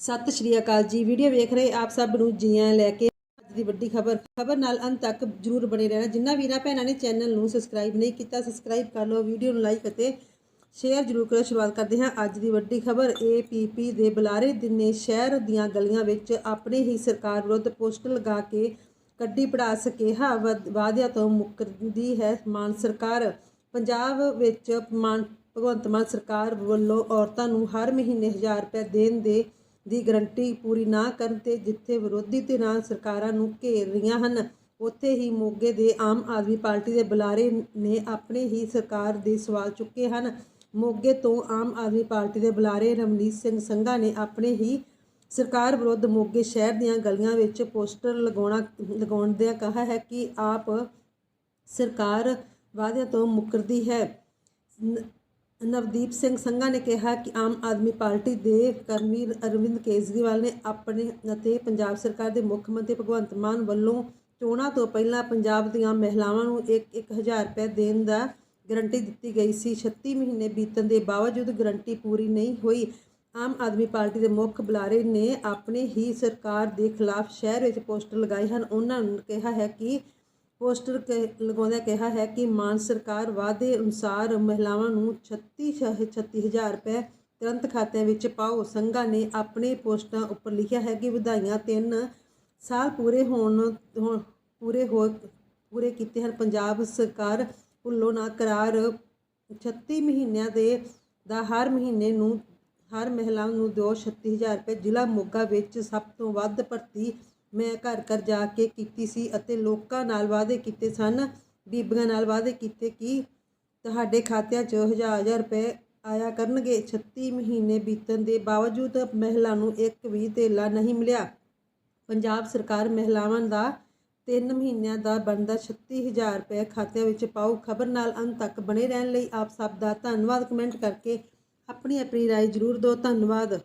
ਸਤਿ ਸ਼੍ਰੀ ਅਕਾਲ ਜੀ। ਵੀਡੀਓ ਵੇਖ ਰਹੇ ਆਪ ਸਭ ਨੂੰ ਜੀਆਂ ਲੈ ਕੇ ਅੱਜ ਦੀ ਵੱਡੀ ਖਬਰ। ਖਬਰ ਨਾਲ ਅੰਤ ਤੱਕ ਜਰੂਰ ਬਣੇ ਰਹਿਣਾ। ਜਿੰਨਾ ਵੀਰਾਂ ਭੈਣਾਂ ਨੇ ਚੈਨਲ ਨੂੰ ਸਬਸਕ੍ਰਾਈਬ ਨਹੀਂ ਕੀਤਾ, ਸਬਸਕ੍ਰਾਈਬ ਕਰ ਲਓ, ਵੀਡੀਓ ਨੂੰ ਲਾਈਕ ਅਤੇ ਸ਼ੇਅਰ ਜਰੂਰ ਕਰੋ। ਸ਼ੁਰੂਆਤ ਕਰਦੇ ਹਾਂ ਅੱਜ ਦੀ ਵੱਡੀ ਖਬਰ। ਏਪੀਪੀ ਦੇ ਬੁਲਾਰੇ ਦਿਨੇ ਸ਼ਹਿਰ ਦੀਆਂ ਗਲੀਆਂ ਵਿੱਚ ਆਪਣੇ ਹੀ ਸਰਕਾਰ ਵਿਰੁੱਧ ਪੋਸਟਰ ਲਗਾ ਕੇ ਕੱਢੀ ਪੜਾਸ ਸਕੇਹਾ। ਵਦ- ਵਾਅਦਿਆਂ ਤੋਂ ਮੁੱਕਰਦੀ ਹੈ ਮਾਨ ਸਰਕਾਰ। ਪੰਜਾਬ ਵਿੱਚ ਮਾਨ, ਭਗਵੰਤ ਮਾਨ ਸਰਕਾਰ ਵੱਲੋਂ ਔਰਤਾਂ ਨੂੰ ਹਰ ਮਹੀਨੇ 1000 ਰੁਪਏ ਦੇਣ ਦੇ ਦੀ ਗਰੰਟੀ ਪੂਰੀ ਨਾ ਕਰਨ ਤੇ ਜਿੱਥੇ ਵਿਰੋਧੀ ਧਿਰਾਂ ਸਰਕਾਰਾਂ ਨੂੰ ਘੇਰ ਰਹੀਆਂ ਹਨ, ਉੱਥੇ ਹੀ ਮੋਗੇ ਦੇ ਆਮ ਆਦਮੀ ਪਾਰਟੀ ਦੇ ਬੁਲਾਰੇ ਨੇ ਆਪਣੇ ਹੀ ਸਰਕਾਰ ਦੇ ਸਵਾਲ ਚੁੱਕੇ ਹਨ। ਮੋਗੇ ਤੋਂ ਆਮ ਆਦਮੀ ਪਾਰਟੀ ਦੇ ਬੁਲਾਰੇ ਰਮਨੀਤ ਸਿੰਘ ਸੰਘਾ ਨੇ ਆਪਣੇ ਹੀ ਸਰਕਾਰ ਵਿਰੁੱਧ ਮੋਗੇ ਸ਼ਹਿਰ ਦੀਆਂ ਗਲੀਆਂ ਵਿੱਚ ਪੋਸਟਰ ਲਗਾਉਣਾ ਲਗਾਉਣ ਦਿਆਂ ਕਿਹਾ ਹੈ ਕਿ ਆਪ ਸਰਕਾਰ ਵਾਅਦਿਆਂ ਤੋਂ ਮੁੱਕਰਦੀ ਹੈ। ਨਵਦੀਪ ਸਿੰਘ ਸੰਘਾ ਨੇ ਕਿਹਾ ਕਿ ਆਮ ਆਦਮੀ ਪਾਰਟੀ ਦੇ ਕਰਮੀ ਅਰਵਿੰਦ ਕੇਜਰੀਵਾਲ ਨੇ ਆਪਣੇ ਅਤੇ ਪੰਜਾਬ ਸਰਕਾਰ ਦੇ ਮੁੱਖ ਮੰਤਰੀ ਭਗਵੰਤ ਮਾਨ ਵੱਲੋਂ ਚੋਣਾਂ ਤੋਂ ਪਹਿਲਾਂ ਪੰਜਾਬ ਦੀਆਂ ਮਹਿਲਾਵਾਂ ਨੂੰ 1-1000 ਰੁਪਏ ਦੇਣ ਦਾ ਗਰੰਟੀ ਦਿੱਤੀ ਗਈ ਸੀ। 36 ਮਹੀਨੇ ਬੀਤਣ ਦੇ ਬਾਵਜੂਦ ਗਰੰਟੀ ਪੂਰੀ ਨਹੀਂ ਹੋਈ। ਆਮ ਆਦਮੀ ਪਾਰਟੀ ਦੇ ਮੁੱਖ ਬੁਲਾਰੇ ਨੇ ਆਪਣੇ ਹੀ ਸਰਕਾਰ ਦੇ ਖਿਲਾਫ ਸ਼ਹਿਰ ਵਿੱਚ ਪੋਸਟਰ ਲਗਾਏ ਹਨ। ਉਹਨਾਂ ਨੇ ਕਿਹਾ ਹੈ ਕਿ ਪੋਸਟਰ ਕ- ਲਗਾਉਂਦਿਆਂ ਕਿਹਾ ਹੈ ਕਿ ਮਾਨ ਸਰਕਾਰ ਵਾਅਦੇ ਅਨੁਸਾਰ ਮਹਿਲਾਵਾਂ ਨੂੰ 36 36000 ਰੁਪਏ ਤੁਰੰਤ ਖਾਤਿਆਂ ਵਿੱਚ ਪਾਓ। ਸੰਘਾ ਨੇ ਆਪਣੇ ਪੋਸਟਾਂ ਉੱਪਰ ਲਿਖਿਆ ਹੈ ਕਿ ਵਧਾਈਆਂ ਤਿੰਨ ਸਾਲ ਪੂਰੇ ਹੋਣ, ਹੋਣ- ਪੂਰੇ ਹੋ, ਪੂਰੇ ਕੀਤੇ ਹਨ। ਪੰਜਾਬ ਸਰਕਾਰ ਭੁੱਲੋ ਨਾ ਕਰਾਰ 36 ਮਹੀਨਿਆਂ ਦੇ, ਦਾ ਹਰ ਮਹੀਨੇ ਨੂੰ, ਹਰ ਮਹਿਲਾ ਨੂੰ ਦਿਓ 36000 ਰੁਪਏ। ਜ਼ਿਲ੍ਹਾ ਮੋਗਾ ਵਿੱਚ ਸਭ ਤੋਂ ਵੱਧ ਭਰਤੀ ਮੈਂ ਘਰ ਘਰ ਜਾ ਕੇ ਕੀਤੀ ਸੀ ਅਤੇ ਲੋਕਾਂ ਨਾਲ ਵਾਅਦੇ ਕੀਤੇ ਸਨ, ਬੀਬੀਆਂ ਨਾਲ ਵਾਅਦੇ ਕੀਤੇ ਕਿ ਤੁਹਾਡੇ ਖਾਤਿਆਂ 'ਚ ਹਜ਼ਾਰ ਹਜ਼ਾਰ ਰੁਪਏ ਆਇਆ ਕਰਨਗੇ। 36 ਮਹੀਨੇ ਬੀਤਣ ਦੇ ਬਾਵਜੂਦ ਮਹਿਲਾ ਨੂੰ ਇੱਕ ਵੀ ਧੇਲਾ ਨਹੀਂ ਮਿਲਿਆ। ਪੰਜਾਬ ਸਰਕਾਰ ਮਹਿਲਾਵਾਂ ਦਾ 3 ਮਹੀਨਿਆਂ ਦਾ ਬਣਦਾ 36000 ਰੁਪਏ ਖਾਤਿਆਂ ਵਿੱਚ ਪਾਓ ਖਬਰ ਨਾਲ ਅੰਤ ਤੱਕ ਬਣੇ ਰਹਿਣ ਲਈ ਆਪ ਸਭ ਦਾ ਧੰਨਵਾਦ। ਕਮੈਂਟ ਕਰਕੇ ਆਪਣੀ ਆਪਣੀ ਰਾਏ ਜ਼ਰੂਰ ਦਿਓ। ਧੰਨਵਾਦ।